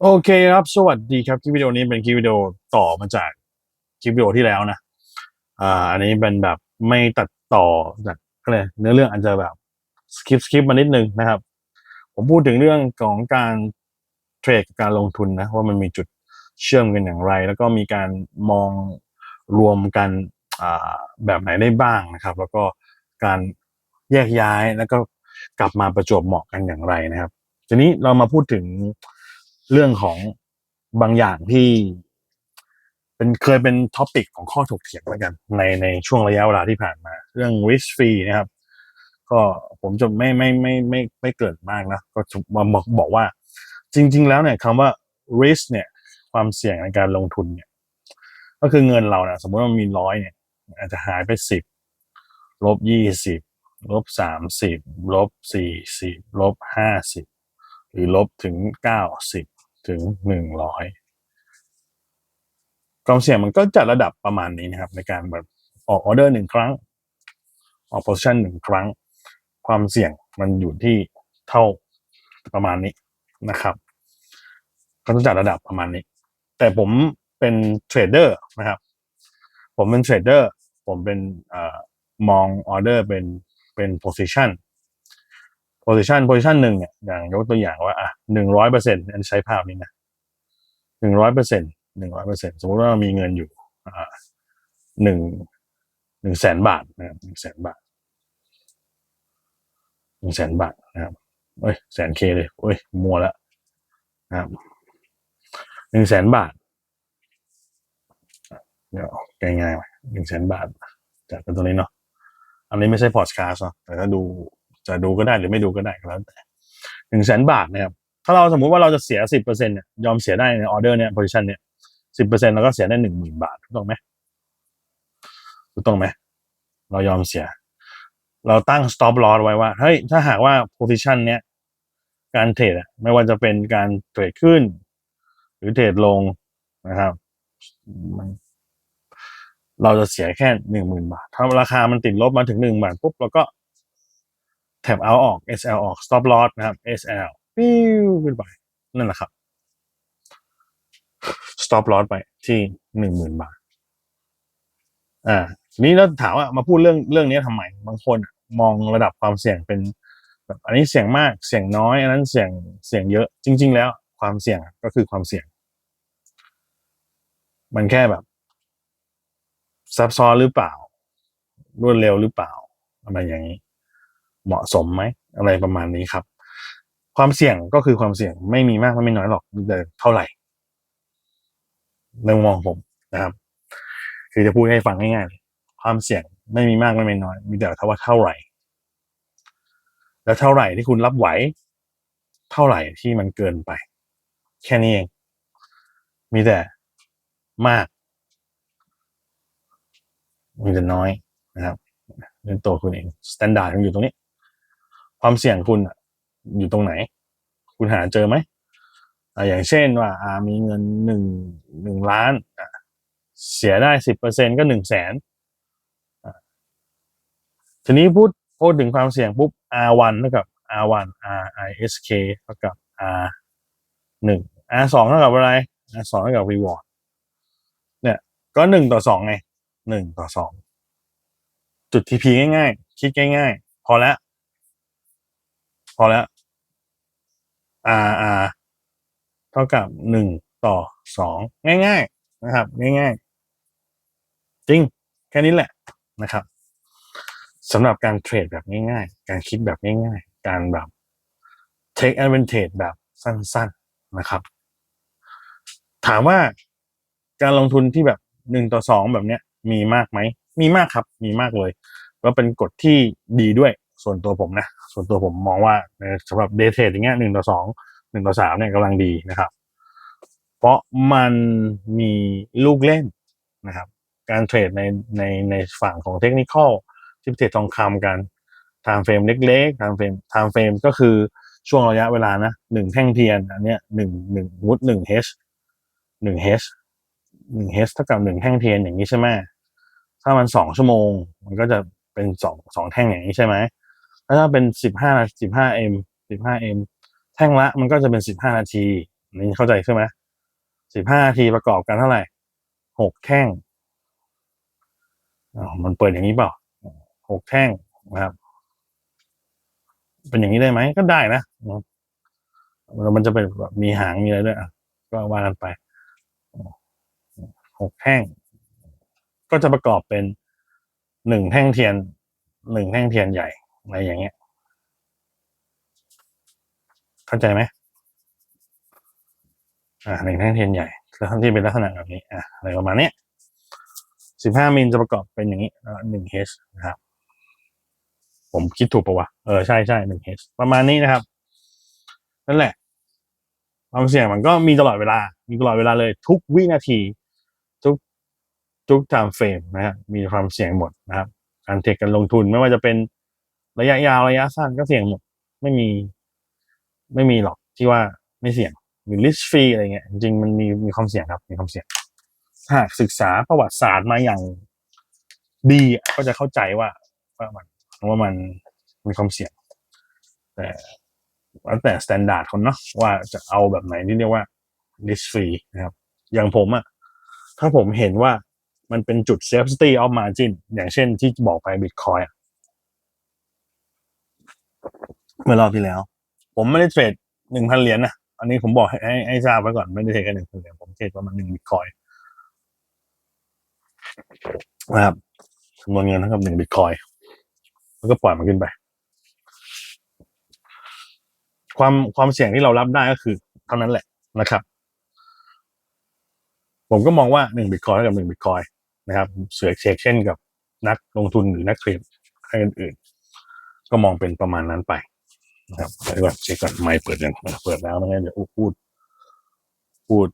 โอเคครับสวัสดีครับคลิปวิดีโอนี้เป็นคลิปวิดีโอต่อมาจากคลิปวิดีโอที่แล้วนะอ่าอันนี้เป็นแบบไม่ตัดต่อจากก็เลยเนื้อเรื่องอาจจะแบบสคิปสคิปมานิดนึงนะครับ ผมพูดถึงเรื่องของการเทรดกับการลงทุนนะว่ามันมีจุดเชื่อมกันอย่างไร แล้วก็มีการมองรวมกันอ่าแบบไหนได้บ้างนะครับ แล้วก็การแยกย้ายแล้วก็กลับมาประจวบเหมาะกันอย่างไรนะครับ ทีนี้เรามาพูดถึง เรื่องของบางอย่างที่เป็นเคยเป็นท็อปิกของข้อถกเถียงแล้วกัน ในในช่วงระยะเวลาที่ผ่านมา เรื่อง risk free นะครับ ก็ผมจะไม่ไม่ไม่ไม่ไม่เกิดมากนะ ก็มาบอกบอกว่า จริง ๆ แล้วเนี่ยคำว่า risk เนี่ย ความเสี่ยงในการลงทุนเนี่ย ก็คือเงินเราเนี่ยสมมติว่ามีร้อยเนี่ย อาจจะหายไปสิบลบยี่สิบลบสามสิบลบสี่สิบลบห้าสิบหรือลบถึงเก้าสิบ ถึงหนึ่งร้อยความเสี่ยงมันก็จัดระดับประมาณนี้นะครับ ในการแบบออกออเดอร์หนึ่งครั้ง ออกโพสชั่นหนึ่งครั้ง ความเสี่ยงมันอยู่ที่เท่าประมาณนี้นะครับก็ต้องจัดระดับประมาณนี้ แต่ผมเป็นเทรดเดอร์นะครับ ผมเป็นเทรดเดอร์ผมเป็นอมองออเดอร์เป็นเป็นโพซิชัน position position หนึ่งเนี่ยอย่างยกตัวอย่างว่าอะหนึ่งร้อยเปอร์เซ็นต์อันใช้ภาพนี้นะหนึ่งร้อยเปอร์เซ็นต์หนึ่งร้อยเปอร์เซ็นต์สมมติว่าเรามีเงินอยู่อ่าหนึ่งหนึ่งแสนบาทนะครับหนึ่งแสนบาทหนึ่งแสนบาทนะครับเอ้ยแสนเคเลยเอ้ยมัวแล้วนะครับหนึ่งแสนบาทเดี๋ยวง่ายๆหนึ่งแสนบาทจากตัวนี้เนาะอันนี้ไม่ใช่พอดคาสต์เนาะแต่ถ้าดู จะดูก็ได้หรือไม่ดูก็ได้ก็แล้วแต่หนึ่งแสนบาทนะครับถ้าเราสมมุติว่าเราจะเสียสิบเปอร์เซ็นเนี่ยยอมเสียได้ในออเดอร์เนี่ยโพซิชันเนี่ยสิบเปอร์เซ็นเราก็เสียได้หนึ่งหมื่นบาทถูกต้องไหมถูกต้องไหมเรายอมเสีย เราตั้ง stop loss ไว้ว่าเฮ้ยถ้าหากว่า position เนี้ยการเทรดอะไม่ว่าจะเป็นการเทรดขึ้น หรือเทรดลงนะครับ เราจะเสียแค่หนึ่งหมื่นบาท ถ้าราคามันติดลบมาถึงหนึ่งบาทปุ๊บเราก็ แถบเอาออก SL ออก stop loss นะครับ SL ปิ้วขึ้นไปนั่นแหละครับ stop loss ไปที่หนึ่งหมื่นบาท อ่าทีนี้เราถามว่ามาพูดเรื่องเรื่องนี้ทำไม บางคนมองระดับความเสี่ยงเป็นแบบอันนี้เสี่ยงมากเสี่ยงน้อย อันนั้นเสี่ยงเสี่ยงเยอะ จริง ๆ แล้ว ความเสี่ยงก็คือความเสี่ยง มันแค่แบบ ซับซ้อนหรือเปล่ารวดเร็วหรือเปล่าอะไรอย่างนี้ เหมาะสมไหมอะไรประมาณนี้ครับ ความเสี่ยงก็คือความเสี่ยงไม่มีมากไม่น้อยหรอกมีแต่เท่าไหร่ในมุมมองผมนะครับ คือจะพูดให้ฟังง่ายๆความเสี่ยงไม่มีมากไม่มีน้อย มีแต่เท่าว่าเท่าไหร่ แล้วเท่าไหร่ที่คุณรับไหว เท่าไหร่ที่มันเกินไป แค่นี้เอง มีแต่มาก มีแต่น้อยนะครับเรื่องตัวคุณเองสแตนดาร์ดมันอยู่ตรงนี้ ความเสี่ยงคุณอยู่ตรงไหน คุณหาเจอไหมอย่างเช่นว่ามีเงินหนึ่งหนึ่งล้านเสียได้สิบเปอร์เซ็นก็หนึ่งแสนทีนี้พูดพูดถึงความเสี่ยงปุ๊บ R1 เท่ากับ R1 RISK เท่ากับ R หนึ่ง R สองเท่ากับอะไร R สองเท่ากับ reward เนี่ย ก็หนึ่งต่อสองไงหนึ่งต่อสองจุด TP ง่ายๆ คิดง่ายๆ พอแล้ว พอแล้ว R R เท่ากับหนึ่งต่อสองง่าย ๆ นะครับ ง่ายๆ จริง แค่นี้แหละนะครับสำหรับการเทรดแบบง่ายๆ การคิดแบบง่ายๆ การแบบ take advantage แบบสั้นๆนะครับ ถามว่าการลงทุนที่แบบหนึ่งต่อสองแบบเนี้ยมีมากไหม มีมากครับ มีมากเลย แล้วเป็นกฎที่ดีด้วย ส่วนตัวผมนะ ส่วนตัวผมมองว่าสำหรับเดเทรดอย่างเงี้ยหนึ่งต่อสองหนึ่งต่อสามเนี่ยกำลังดีนะครับ เพราะมันมีลูกเล่นนะครับ การเทรดในในในฝั่งของเทคนิคอลที่เทรดทองคำกันไทม์เฟรมเล็กๆไทม์เฟรมไทม์เฟรมก็คือช่วงระยะเวลานะหนึ่งแท่งเทียนอันเนี้ยหนึ่งหนึ่งมุดหนึ่งเฮชหนึ่งเฮชหนึ่งเฮชเท่ากับหนึ่งแท่งเทียนอย่างนี้ใช่ไหมถ้ามันสองชั่วโมง มันก็จะเป็นสองสองแท่งอย่างนี้ใช่ไหม ถ้าเป็นสิบห้าสิบห้าเอ็มสิบห้าเอ็มแท่งละมันก็จะเป็นสิบห้านาทีนี่เข้าใจใช่ไหมสิบห้านาทีประกอบกันเท่าไหร่หกแท่งอ้าวมันเปิดอย่างนี้เปล่าหกแท่งนะครับ เป็นอย่างนี้ได้ไหมก็ได้นะแล้วมันจะเป็นแบบมีหางมีอะไรด้วยอะก็ว่ากันไปหกแท่ง ก็จะประกอบเป็นหนึ่งแท่งเทียนหนึ่งแท่งเทียนใหญ่ อะไรอย่างเงี้ย เข้าใจไหมอ่าหนึ่งแท่งเทียนใหญ่แล้วที่เป็นลักษณะแบบนี้อะอะไรประมาณนี้สิบห้ามิลจะประกอบเป็นอย่างนี้หนึ่งเฮชนะครับ ผมคิดถูกปะวะเออใช่ใช่หนึ่งเฮชประมาณนี้นะครับ นั่นแหละ ความเสี่ยงมันก็มีตลอดเวลา มีตลอดเวลาเลย ทุกวินาที ทุกทุกไทม์เฟรมนะฮะมีความเสี่ยงหมดนะครับ การเทคการลงทุนไม่ว่าจะเป็น ระยะยาวระยะสั้นก็เสี่ยงหมด ไม่มี ไม่มีหรอกที่ว่าไม่เสี่ยงหรือ risk free อะไรเงี้ยจริงมันมีมีความเสี่ยงครับ มีความเสี่ยงถ้าศึกษาประวัติศาสตร์มาอย่างดีก็จะเข้าใจว่าว่ามันว่ามันมีความเสี่ยง แต่แล้วแต่สแตนดาร์ดคนเนาะว่าจะเอาแบบไหนที่เรียกว่า risk free นะครับ อย่างผมอะถ้าผมเห็นว่ามันเป็นจุด safety of margin อย่างเช่นที่บอกไป Bitcoin อะ เมื่อรอบที่แล้ว ผมไม่ได้เทรดหนึ่งพันเหรียญนะอันนี้ผมบอกให้ให้ทราบไว้ก่อนไม่ได้เทรดแค่หนึ่งพันเหรียญผมเทรดประมาณหนึ่งบิตคอยนะครับจำนวนเงินเท่ากับหนึ่งบิตคอยแล้วก็ปล่อยมันขึ้นไป ความความเสี่ยงที่เรารับได้ก็คือเท่านั้นแหละนะครับ ผมก็มองว่าหนึ่งบิตคอยเท่ากับหนึ่งบิตคอยนะครับ เสือเช็คเช่นกับนักลงทุนหรือนักเทรดให้อื่นๆก็มองเป็นประมาณนั้นไป นะครับเดี๋ยวก่อนเช็คก่อนไม่เปิดยังเปิดแล้วนะงั้นเดี๋ยวพูด พูด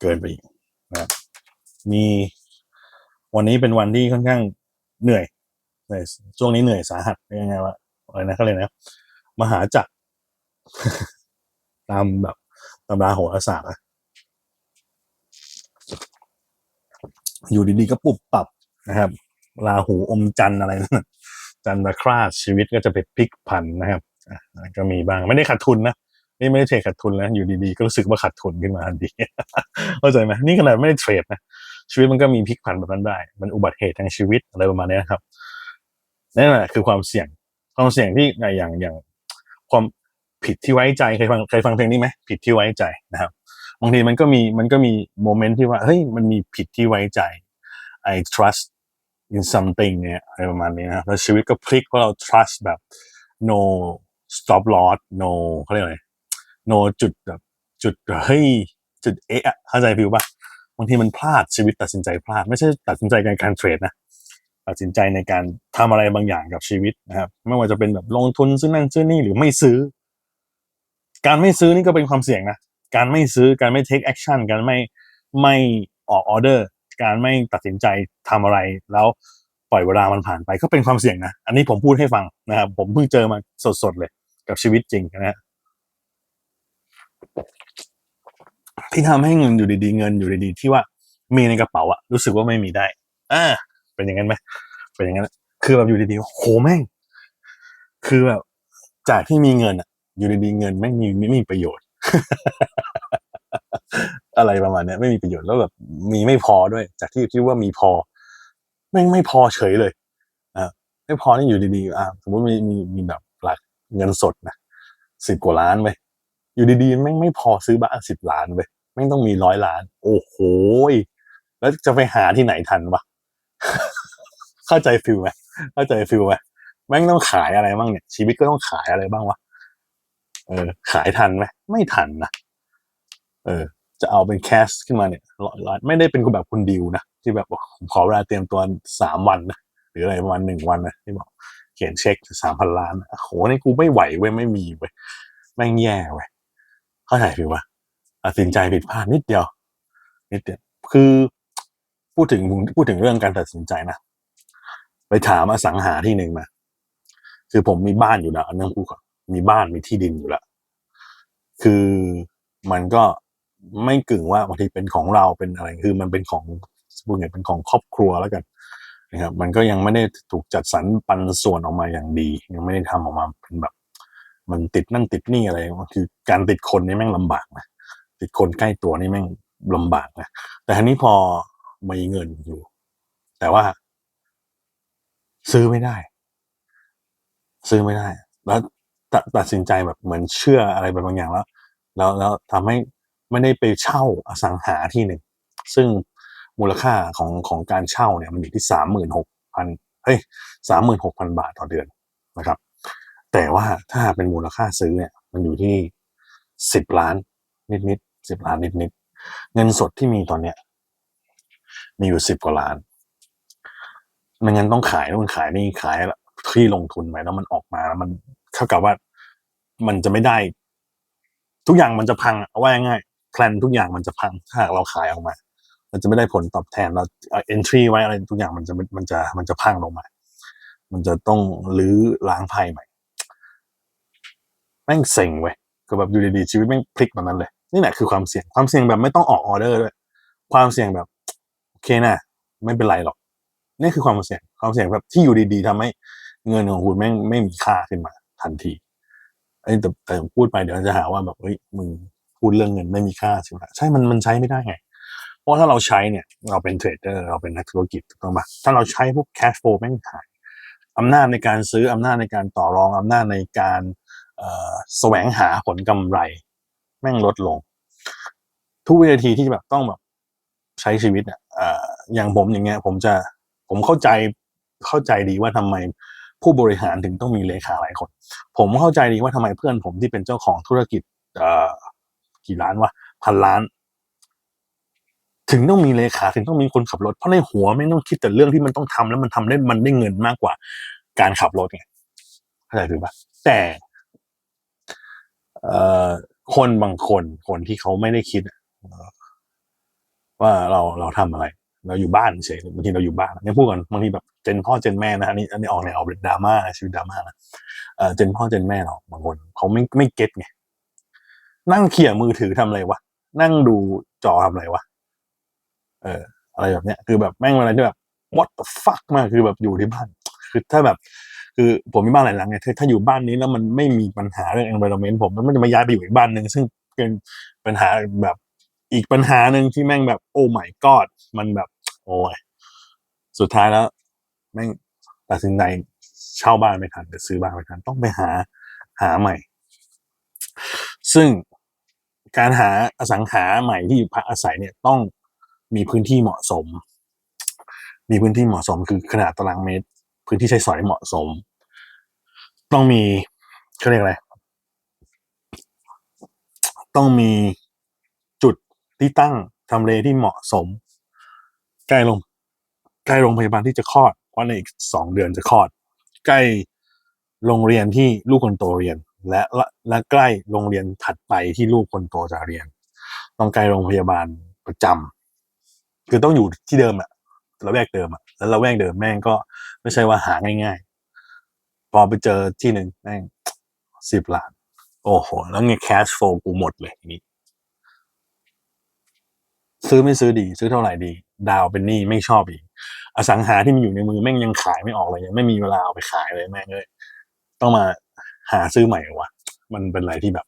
เกินไปอีกนะครับมีวันนี้เป็นวันที่ค่อนข้างเหนื่อยเหนื่อยช่วงนี้เหนื่อยสาหัสยังไงวะอะไรนะเขาเลยนะมหาจักรตามแบบตำราโหราศาสตร์อะอยู่ดีๆก็ปุบปรับนะครับราหูอมจันอะไรนั่นนะจันทร์คราสชีวิตก็จะไปพลิกผันนะครับ ก็มีบ้างไม่ได้ขาดทุนนะนี่ไม่ได้เทรดขาดทุนแล้วอยู่ดีๆ ก็รู้สึกว่าขาดทุนขึ้นมาทันทีเข้าใจไหมนี่ขนาดไม่ได้เทรดนะชีวิตมันก็มีพลิกผันแบบนั้นได้ มันอุบัติเหตุทางชีวิตอะไรประมาณนี้นะครับนั่นแหละคือความเสี่ยงความเสี่ยงที่อย่างอย่างความผิดที่ไว้ใจเคยฟังเคยฟังเพลงนี้ไหมผิดที่ไว้ใจนะครับบางทีมันก็มีมันก็มีโมเมนต์ที่ว่าเฮ้ยมันมีผิดที่ไว้ใจ I trust in something เนี่ยอะไรประมาณนี้นะแล้วชีวิตก็พลิกเพราะเรา trust แบบ no stop loss no เขาเรียกอะไร no จุดแบบจุดเฮ้ยจุดเอะอะเข้าใจฟิวปะบางทีมันพลาดชีวิตตัดสินใจพลาด ไม่ใช่ตัดสินใจในการเทรดนะตัดสินใจในการทำอะไรบางอย่างกับชีวิตนะครับ ไม่ว่าจะเป็นแบบลงทุนซื้อนั่นซื้อนี่หรือไม่ซื้อ การไม่ซื้อนี่ก็เป็นความเสี่ยงนะการไม่ซื้อการไม่ take action การไม่ไม่ออกออเดอร์ การไม่ตัดสินใจทำอะไร แล้วปล่อยเวลามันผ่านไปก็เป็นความเสี่ยงนะ อันนี้ผมพูดให้ฟังนะครับ ผมเพิ่งเจอมาสดๆเลย กับชีวิตจริงนะฮะที่ทำให้เงินอยู่ดีๆเงินอยู่ดีๆที่ว่ามีในกระเป๋าอะรู้สึกว่าไม่มีได้ อ่า เป็นอย่างนั้นไหมเป็นอย่างนั้นคือแบบอยู่ดีๆโหแม่ง คือแบบจากที่มีเงินอะอยู่ดีๆเงินไม่มีไม่มีประโยชน์ อะไรประมาณนี้ไม่มีประโยชน์แล้วแบบมีไม่พอด้วย จากที่คิดว่ามีพอแม่งไม่พอเฉยเลยอ่าไม่พอนี่อยู่ดีๆอ่าสมมติมีมีมีแบบ เงินสดนะสิบกว่าล้านไปอยู่ดีๆแม่งไม่พอซื้อบ้านสิบล้านไปแม่งต้องมีร้อยล้าน โอ้โหแล้วจะไปหาที่ไหนทันวะเข้าใจฟิลไหมเข้าใจฟิลไหมแม่งต้องขายอะไรบ้างเนี่ย ชีวิตก็ต้องขายอะไรบ้างวะเออ ขายทันไหมไม่ทันนะเออ จะเอาเป็นแคชขึ้นมาเนี่ยร้อยล้านไม่ได้เป็นแบบคุณดิวนะที่แบบขอเวลาเตรียมตัวสามวันนะหรืออะไรประมาณหนึ่งวันนะที่บอก เขียนเช็คสามพันล้านโอ้โหนี่กูไม่ไหวเว้ยไม่มีเว้ยแม่งแย่เว้ยเข้าใจฟิลปะตัดสินใจผิดพลาดนิดเดียว นิดเดียวคือพูดถึงพูดถึงเรื่องการตัดสินใจนะไปถามอสังหาที่หนึ่งมาคือผมมีบ้านอยู่แล้วอันนั้นพูดก่อนมีบ้านมีที่ดินอยู่แล้ว คือมันก็ไม่กึ่งว่าบางทีเป็นของเราเป็นอะไร คือมันเป็นของพูดง่ายเป็นของครอบครัวแล้วกัน นะครับ มันก็ยังไม่ได้ถูกจัดสรรปันส่วนออกมาอย่างดี ยังไม่ได้ทำออกมาเป็นแบบ มันติดนั่นติดนี่อะไรคือการติดคนนี่แม่งลำบากนะติดคนใกล้ตัวนี่แม่งลำบากนะแต่ทีนี้พอมีเงินอยู่ แต่ว่า ซื้อไม่ได้ ซื้อไม่ได้ แล้วตตัดสินใจแบบเหมือนเชื่ออะไรบางอย่างแล้ว แล้วแล้วทำให้ไม่ได้ไปเช่าอสังหาที่หนึ่งซึ่ง มูลค่าของของการเช่าเนี่ยมันอยู่ที่สามหมื่นหกพันเฮ้ยสามหมื่นหกพันบาทต่อเดือนนะครับ แต่ว่าถ้าเป็นมูลค่าซื้อเนี่ยมันอยู่ที่สิบล้านนิดนิดสิบล้านนิดนิดเงินสดที่มีตอนเนี้ย มีอยู่สิบกว่าล้านไม่งั้นต้องขายแล้วมันขายนี่ขายที่ลงทุนไปแล้วมันออกมาแล้วมันเท่ากับว่ามันจะไม่ได้ ทุกอย่างมันจะพังเอาว่าง่ายแพลนทุกอย่างมันจะพังถ้าหากเราขายออกมา มันจะไม่ได้ผลตอบแทนเราเอนทรีไว้อะไรทุกอย่างมันจะมันจะมันจะพังลงมา มันจะต้องรื้อล้างไพ่ใหม่แม่งเซ็งเว้ยคือแบบอยู่ดีๆชีวิตแม่งพลิกแบบนั้นเลย นี่แหละคือความเสี่ยงความเสี่ยงแบบไม่ต้องออกออเดอร์ด้วยความเสี่ยงแบบโอเคนะไม่เป็นไรหรอกนี่คือความเสี่ยงความเสี่ยงแบบที่อยู่ดีๆทำให้เงินของคุณแม่งไม่มีค่าขึ้นมาทันทีไอ้แต่แต่พูดไปเดี๋ยวจะหาว่าแบบเฮ้ยมึงพูดเรื่องเงินไม่มีค่าใช่ไหมใช่มันมันใช้ไม่ได้ไง เพราะถ้าเราใช้เนี่ยเราเป็นเทรดเดอร์เราเป็นนักธุรกิจถูกต้องปะถ้าเราใช้พวกแคชโฟลแม่งหายอำนาจในการซื้ออำนาจในการต่อรองอำนาจในการแสวงหาผลกำไร แม่งลดลง ทุกวินาทีที่แบบต้องแบบใช้ชีวิตเนี่ยอย่างผมอย่างเงี้ย ผมจะผมเข้าใจเข้าใจดีว่าทำไมผู้บริหารถึงต้องมีเลขาหลายคน ผมเข้าใจดีว่าทำไมเพื่อนผมที่เป็นเจ้าของธุรกิจกี่ล้านวะพันล้าน ถึงต้องมีเลขาถึงต้องมีคนขับรถเพราะในหัวไม่ต้องคิดแต่เรื่องที่มันต้องทำแล้วมันทำได้มันได้เงินมากกว่า การขับรถไงเข้าใจถูกปะแต่เอ่อคนบางคนคนที่เขาไม่ได้คิดว่าเราเราทำอะไร เราอยู่บ้านเฉยบางทีเราอยู่บ้านเนี่ยพูดกันบางทีแบบเจนพ่อเจนแม่นะอันนี้อันนี้ออกในออกเป็นดราม่าชีวิตดราม่านะเออเจนพ่อเจนแม่เราบางคนเขาไม่ไม่เก็ตไงนั่งเขี่ยมือถือทำอะไรวะนั่งดูจอทำอะไรวะ เอออะไรแบบเนี้ยคือแบบแม่งอะไรที่แบบ what the fuck มากคือแบบอยู่ที่บ้านคือถ้าแบบ คือผมมีบ้านหลายหลังไงถ้าอยู่บ้านนี้แล้วมันไม่มีปัญหาเรื่อง environment ผมมันจะมาย้ายไปอยู่อีกบ้านหนึ่งซึ่งเป็นปัญหาแบบอีกปัญหาหนึ่งที่แม่งแบบโอ้ my god มันแบบ โอ้ยสุดท้ายแล้ว แม่งตัดสินใจเช่าบ้านไม่ทันแต่ซื้อบ้านไม่ทันต้องไปหาหาใหม่ ซึ่งการหาอสังหาใหม่ที่พักอาศัยเนี่ยต้อง มีพื้นที่เหมาะสม มีพื้นที่เหมาะสมคือขนาดตารางเมตร พื้นที่ใช้สอยเหมาะสม ต้องมีเขาเรียกอะไรต้องมีจุดที่ตั้งทำเลที่เหมาะสม ใกล้ลงใกล้โรงพยาบาลที่จะคลอดว่าในอีกสองเดือนจะคลอด ใกล้โรงเรียนที่ลูกคนโตเรียน และและใกล้โรงเรียนถัดไปที่ลูกคนโตจะเรียน ต้องใกล้โรงพยาบาลประจำ คือต้องอยู่ที่เดิมอะละแวกเดิมอะแล้วละแวกเดิมแม่งก็ไม่ใช่ว่าหาง่าย ๆ พอไปเจอที่หนึ่งแม่งสิบล้าน โอ้โห แล้วไงแคชโฟลกูหมดเลยนี้ ซื้อไม่ซื้อดี ซื้อเท่าไหร่ดี ดาวเป็นหนี้ไม่ชอบอีก อสังหาที่มีอยู่ในมือแม่งยังขายไม่ออกเลยยังไม่มีเวลาเอาไปขายเลยแม่งเลยต้องมาหาซื้อใหม่วะมันเป็นอะไรที่แบบ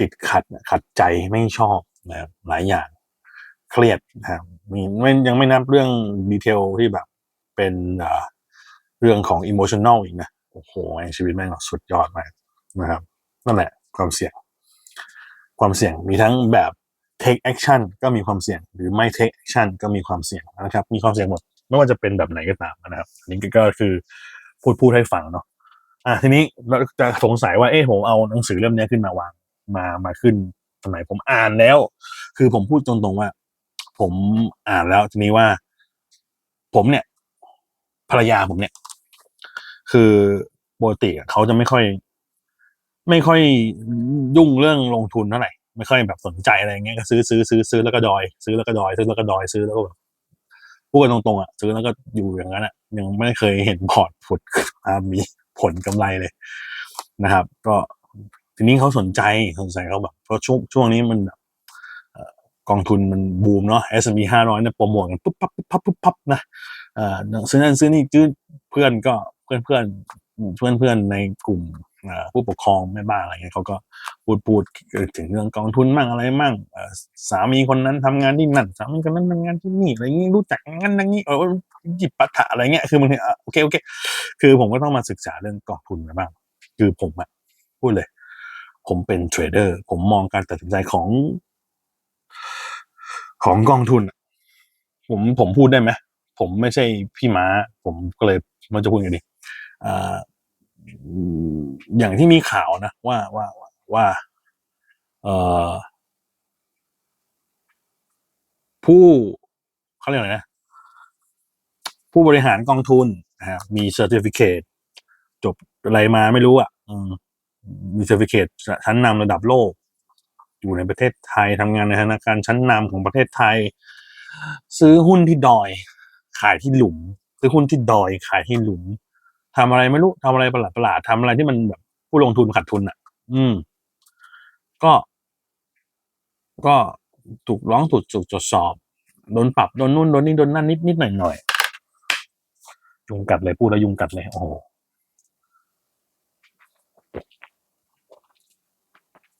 ติดขัดขัดใจไม่ชอบนะหลายอย่าง เครียดนะครับมีไม่ยังไม่นับเรื่องดีเทลที่แบบ เป็นเรื่องของอิโมชันแนลอีกนะโอ้โหชีวิตแม่งสุดยอดมากนะครับนั่นแหละความเสี่ยง ความเสี่ยงมีทั้งแบบ take action ก็มีความเสี่ยง หรือไม่ take action ก็มีความเสี่ยงนะครับ มีความเสี่ยงหมด ไม่ว่าจะเป็นแบบไหนก็ตามนะครับอันนี้ก็คือพูดพูดให้ฟังเนาะอะทีนี้เราจะสงสัยว่าเออผมเอาหนังสือเล่มนี้ขึ้นมาวางมามาขึ้นสมัยผมอ่านแล้ว คือผมพูดตรงๆว่า ผมอ่านแล้วทีนี้ว่า ผมเนี่ย ภรรยาผมเนี่ย คือปกติเขาจะไม่ค่อย ไม่ค่อยยุ่งเรื่องลงทุนเท่าไหร่ไม่ค่อยแบบสนใจอะไรเงี้ยก็ซื้อซื้อซื้อซื้อแล้วก็ดอย ซื้อแล้วก็ดอย ซื้อแล้วก็ดอยซื้อแล้วก็แบบพูดกันตรงๆอะซื้อแล้วก็อยู่อย่างนั้นอะ ยังไม่เคยเห็นพอร์ตผลมีผลกำไรเลยนะครับ ก็ทีนี้เขาสนใจสนใจเขาแบบเพราะช่วงช่วงนี้มันแบบ กองทุนมันบูมเนาะ S&P ห้าร้อยเนี่ยโปรโมทกันปุ๊บปั๊บปุ๊บปั๊บปุ๊บปั๊บนะเอ่อซื้อนั่นซื้อนี่จื้อเพื่อนก็เพื่อนเพื่อนเพื่อนเพื่อนในกลุ่มผู้ปกครองแม่บ้านอะไรเงี้ยเขาก็พูดพูดถึงเรื่องกองทุนมั่งอะไรมั่งสามีคนนั้นทำงานที่นั่นสามีคนนั้นทำงานที่นี่อะไรเงี้ยรู้จักงั้นอย่งนี้เออหยิบปัฏฐะอะไรเงี้ยคือบางทีโอเคโอเค คือผมก็ต้องมาศึกษาเรื่องกองทุนมาบ้าง คือผมอะพูดเลย ผมเป็นเทรดเดอร์ ผมมองการตัดสินใจของ ของกองทุน ผมผมพูดได้ไหมผมไม่ใช่พี่ม้า ผมก็เลยมันจะพูดกันดีอ่าอย่างที่มีข่าวนะว่าว่าว่าเออผู้เขาเรียกอะไรนะ ผู้บริหารกองทุนนะครับมีเซอร์ติฟิเคตจบอะไรมาไม่รู้อะมีเซอร์ติฟิเคตชั้นนำระดับโลก อยู่ในประเทศไทยทำงานในธนาคารชั้นนำของประเทศไทย ซื้อหุ้นที่ดอย ขายที่หลุม ซื้อหุ้นที่ดอยขายที่หลุมทำอะไรไม่รู้ทำอะไรประหลาดประหลาดทำอะไรที่มันแบบผู้ลงทุนขาดทุนอะ อืม ก็ ก็ถูกร้องถูกถูกตรวจสอบโดนปรับโดนนู่นโดนนี่โดนนั่นนิดนิดหน่อยหน่อยยุงกัดเลยพูดแล้วยุงกัดเลยโอ้โห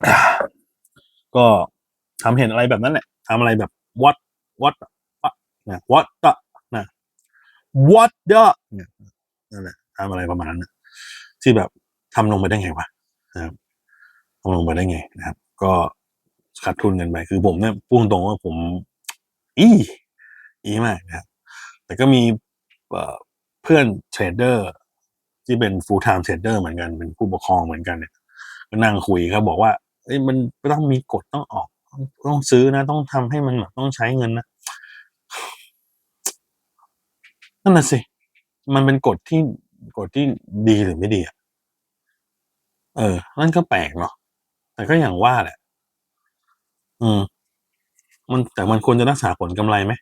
อ่า ก็ทำเห็นอะไรแบบนั้นแหละทำอะไรแบบ what what อะนะ what the นะ what the เนี่ยนั่นแหละทำอะไรประมาณนั้นนะที่แบบทำลงไปได้ไงวะนะครับทำลงไปได้ไงนะครับ ก็ขาดทุนกันไป คือผมเนี่ยพูดตรงว่าผมอีอีมากนะครับ แต่ก็มีเพื่อนเทรดเดอร์ที่เป็น full time trader เหมือนกัน เป็นผู้ปกครองเหมือนกันเนี่ยก็นั่งคุยเขาบอกว่า มันต้องมีกฎต้องออก ต้องซื้อนะ ต้องทำให้มันแบบต้องใช้เงินนะนั่นน่ะสิมันเป็นกฎที่กฎที่ดีหรือไม่ดีอะเออ นั่นก็แปลกเนาะแต่ก็อย่างว่าแหละ อืม มันแต่มันควรจะรักษาผลกำไรไหม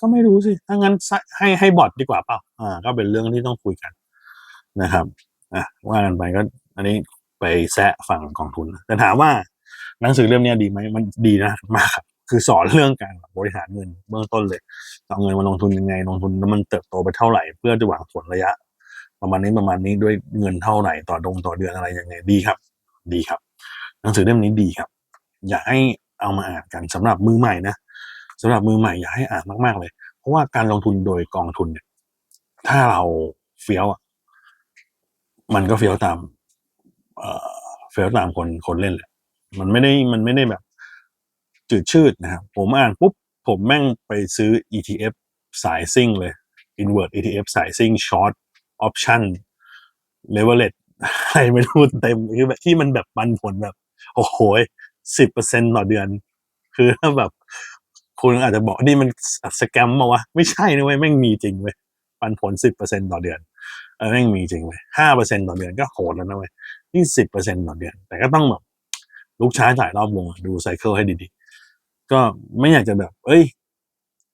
ก็ไม่รู้สิ ถ้างั้นให้ให้บอทดีกว่าเปล่า อ่า ก็เป็นเรื่องที่ต้องคุยกันนะครับ อะว่ากันไปก็ อันนี้ไปแซะฝั่งกองทุน แต่ถามว่า หนังสือเล่มนี้ดีไหมมันดีนะมากครับคือสอนเรื่องการบริหารเงินเบื้องต้นเลยเอาเงินมาลงทุนยังไงลงทุนแล้วมันเติบโตไปเท่าไหร่ เพื่อจะหวังผลระยะ ประมาณนี้ประมาณนี้ด้วยเงินเท่าไหร่ต่อดงต่อเดือนอะไรยังไงดีครับ ดีครับ หนังสือเล่มนี้ดีครับ อยากให้เอามาอ่านกันสำหรับมือใหม่นะสำหรับมือใหม่อยากให้อ่านมากๆเลย เพราะว่าการลงทุนโดยกองทุนเนี่ยถ้าเราเฟี้ยวมันก็เฟี้ยวตามเอ่อเฟี้ยวตามคนคนเล่นแหละ มันไม่ได้มันไม่ได้แบบ จืดชืดนะครับ ผมอ่านปุ๊บผมแม่งไปซื้อ ETF สายซิ่งเลย invert ETF สายซิ่ง short option leverage อะไรไม่รู้เต็มคือแบบที่มันแบบปันผลแบบ โอ้โหสิบเปอร์เซ็นต่อเดือน คือถ้าแบบ คุณอาจจะบอกนี่มันสแกมมาวะ ไม่ใช่นะเว้ยแม่งมีจริงเว้ยปันผลสิบเปอร์เซ็นต่อเดือนเออแม่งมีจริงเว้ยห้าเปอร์เซ็นต่อเดือนก็โหดแล้วนะเว้ยนี่สิบเปอร์เซ็นต่อเดือน แต่ก็ต้องแบบ ลุกช้าจ่ายรอบวงอะดูไซเคิลให้ดีๆ ก็ไม่อยากจะแบบ เอ้ย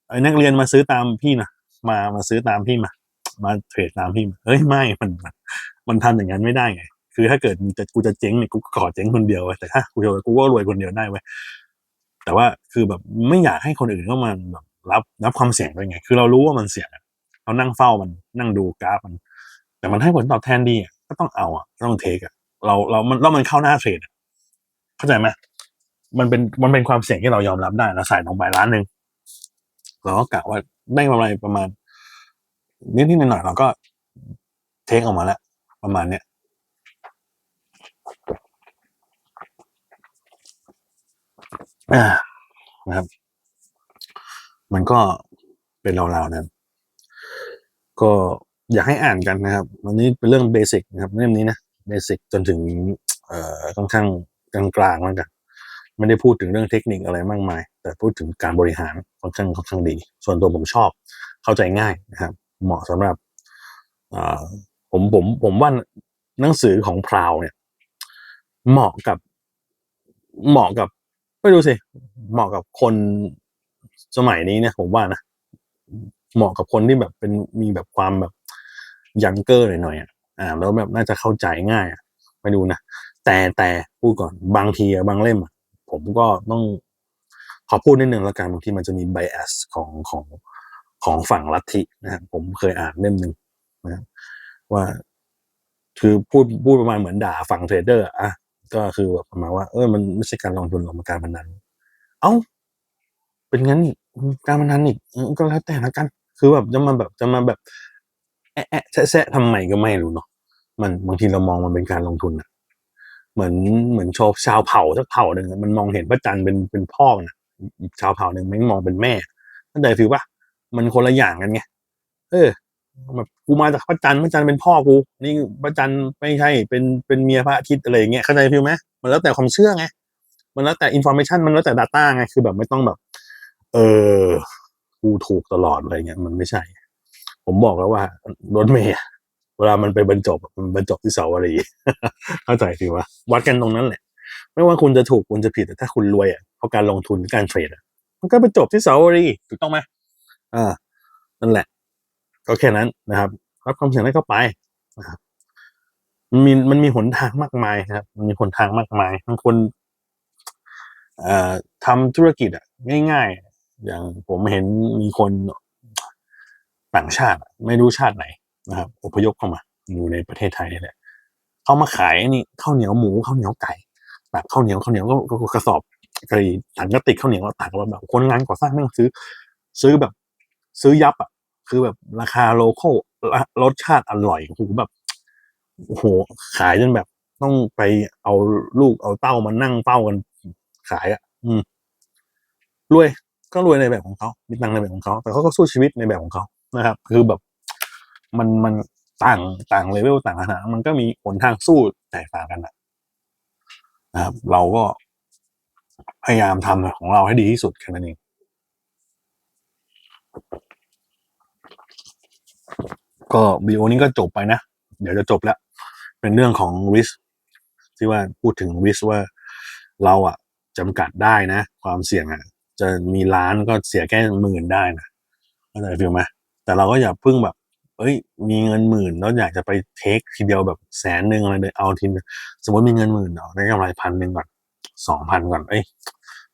ไอ้นักเรียนมาซื้อตามพี่นะมามาซื้อตามพี่มา มาเทรดตามพี่มาเฮ้ยไม่มันมันทำอย่างนั้นไม่ได้ไง คือถ้าเกิดจะกูจะเจ๊งเนี่ยกูก็ขอเจ๊งคนเดียวเว้แต่ถ้ากูจะกูก็รวยคนเดียวได้เว้แต่ว่าคือแบบไม่อยากให้คนอื่นเข้ามาแบบรับรับความเสี่ยงด้วยไง คือเรารู้ว่ามันเสี่ยงอะเรานั่งเฝ้ามันนั่งดูกราฟมัน แต่มันให้ผลตอบแทนดีก็ต้องเอาอะต้องเทคอะเราเรามันแล้วมันเข้าหน้าเทรด เข้าใจไหมมันเป็นมันเป็นความเสี่ยงที่เรายอมรับได้เราใส่ลงไปล้านหนึ่งเราก็กะว่าได้กำไรประมาณนิดนิดหน่อยๆเราก็เทคออกมาแล้ว ประมาณเนี้ยนะครับ มันก็เป็นราวๆนั้น ก็อยากให้อ่านกันนะครับ วันนี้เป็นเรื่องเบสิกนะครับเล่มนี้นะเบสิกจนถึง เอ่อค่อนข้าง กลางๆแล้วกันไม่ได้พูดถึงเรื่องเทคนิคอะไรมากมาย แต่พูดถึงการบริหารค่อนข้างค่อนข้างดี ส่วนตัวผมชอบเข้าใจง่ายนะครับ เหมาะสำหรับผมผมผมว่าหนังสือของพราวเนี่ย เหมาะกับเหมาะกับไม่รู้สิเหมาะกับคนสมัยนี้เนี่ยผมว่านะเหมาะกับคนที่แบบเป็นมีแบบความแบบยังเกอร์หน่อยๆอะอ่าแล้วแบบน่าจะเข้าใจง่ายอะไม่ดูนะ แต่แต่พูดก่อนบางทีบางเล่มผมก็ต้องขอพูดนิดนึงแล้วกันบางทีมันจะมีไบแอสของของของฝั่งลัทธินะครับผมเคยอ่านเล่มหนึ่งนะว่าคือพูดพูดประมาณเหมือนด่าฝั่งเทรดเดอร์อะก็คือแบบประมาณว่าเออมันไม่ใช่การลงทุนหรอกมันการพนันเอ้า เป็นงั้นอีกการพนันอีกก็แล้วแต่ละกัน คือแบบจะมาแบบจะมาแบบ แอะแอะแซะแซะทำไมก็ไม่รู้เนาะมันบางทีเรามองมันเป็นการลงทุนอะ เหมือนเหมือนชาวชาวเผ่าสักเผ่าหนึ่งมันมองเห็นพระจันทร์เป็นเป็นพ่อนะชาวเผ่าหนึ่งม่งมองเป็นแม่เข้าใจฟิลปะมันคนละอย่างกันไงเออแบบกูมาจากพระจันทร์พระจันทร์เป็นพ่อกู นี่พระจันทร์ไม่ใช่เป็นเป็นเมียพระอาทิตย์อะไรอย่างเงี้ยเข้าใจฟิลไหมมันแล้วแต่ความเชื่อไงมันแล้วแต่อินโฟมชันมันแล้วแต่ Data ไงคือแบบไม่ต้องแบบ เออกูถูกตลอดอะไรเงี้ยมันไม่ใช่ ผมบอกแล้วว่ารถเมย์ วลามันไปบรรจบมันบรรจบที่เสาวรีเข้าใจฟิวว่าวัดกันตรงนั้นแหละ ไม่ว่าคุณจะถูกคุณจะผิดแต่ถ้าคุณรวยอะเพราะการลงทุนการเทรดอะมันก็ไปจบที่เสาวรีถูกต้องไหมอ่านั่นแหละ ก็แค่นั้นนะครับ รับความเสี่ยงได้ก็ไปนะครับมันมีมันมีหนทางมากมายครับ มันมีหนทางมากมายบางคนเอ่อทำธุรกิจอะง่าย ๆ อย่างผมเห็นมีคนต่างชาติไม่รู้ชาติไหน นะครับอพยพเข้ามาอยู่ในประเทศไทยนี่แหละเขามาขายนี่ข้าวเหนียวหมูข้าวเหนียวไก่แบบข้าวเหนียวข้าวเหนียวก็กระสอบกระถังกระติกข้าวเหนียวก็ต่างกันแบบคนงานก่อสร้างแม่งซื้อ ซื้อแบบ ซื้อยับอะคือแบบราคาโลคอลรสชาติอร่อยโอ้โหแบบโอ้โหขายจนแบบต้องไปเอาลูกเอาเต้ามานั่งเฝ้ากันขายอะ อืมรวยก็รวยในแบบของเขามีตังในแบบของเขาแต่เขาก็สู้ชีวิตในแบบของเขานะครับ คือแบบ มันมันต่างต่างเลเวลต่างขนาดมันก็มีหนทางสู้แตกต่างกันนะนะครับ เราก็พยายามทำของเราให้ดีที่สุดแค่นั้นเองก็วีโอนี้ก็จบไปนะ เดี๋ยวจะจบแล้ว เป็นเรื่องของริสที่ว่าพูดถึงริสว่าเราอะจำกัดได้นะ ความเสี่ยงอะจะมีล้านก็เสียแค่หมื่นได้นะเข้าใจฟิลไหมแต่เราก็อย่าพิ่งแบบ เอ้ย มีเงินหมื่นแล้วอยากจะไปเทคทีเดียวแบบแสนหนึ่งอะไรเลยเอาทีนึงสมมติมีเงินหมื่นเนาะได้กำไรพันหนึ่งก่อนสองพันก่อน เอ้ย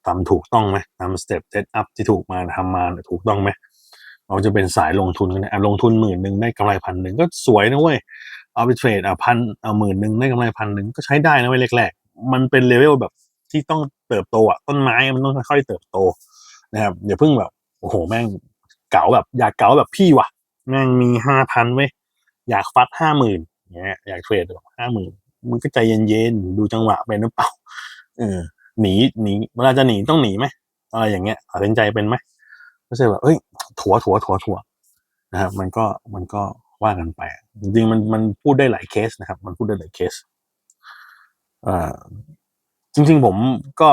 ทำถูกต้องไหมทำสเต็ปเซตอัพที่ถูกมาทำมาถูกต้องไหมเราจะเป็นสายลงทุนกันนะอะลงทุนหมื่นหนึ่งได้กำไรพันหนึ่งก็สวยนะเว้ยเอาไปเทรดอะพันเอาหมื่นหนึ่งได้กำไรพันหนึ่งก็ใช้ได้นะเว้ยแรกๆมันเป็นเลเวลแบบที่ต้องเติบโตอะต้นไม้มันต้องค่อยๆเติบโตนะครับอย่าเพิ่งแบบโอ้โหแม่งเก๋าแบบอยากเก๋าแบบพี่ว่ะ แม่งมีห้าพันเว้ยอยากฟัดห้าหมื่นเงี้ยอยากเทรดแบบห้าหมื่นมันก็ใจเย็นๆดูจังหวะเป็นหรือเปล่าเออหนีหนีเวลาจะหนีต้องหนีไหมอะไรอย่างเงี้ยตัดสินใจเป็นไหมไม่ใช่แบบเอ้ยถัวถัวถัวถัวนะครับมันก็มันก็ว่ากันไป จริงๆมันมันพูดได้หลายเคสนะครับ มันพูดได้หลายเคสอ่าจริง ๆ ผมก็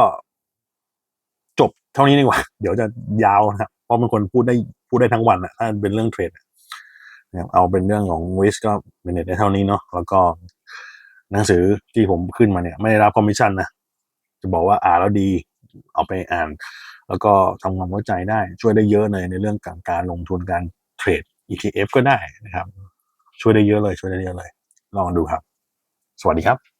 จบเท่านี้ดีกว่า เดี๋ยวจะยาวนะครับเพราะเป็นคนพูดได้พูดได้ทั้งวันอะถ้าเป็นเรื่องเทรด นะครับเอาเป็นเรื่องของวิสก็เป็นเน็ตได้เท่านี้เนาะแล้วก็หนังสือที่ผมขึ้นมาเนี่ยไม่ได้รับคอมมิชชั่นนะจะบอกว่าอ่านแล้วดีเอาไปอ่าน แล้วก็ทำความเข้าใจได้ช่วยได้เยอะเลยในเรื่องการการลงทุนการเทรด ETF ก็ได้นะครับ ช่วยได้เยอะเลยช่วยได้เยอะเลย ลองดูครับ สวัสดีครับ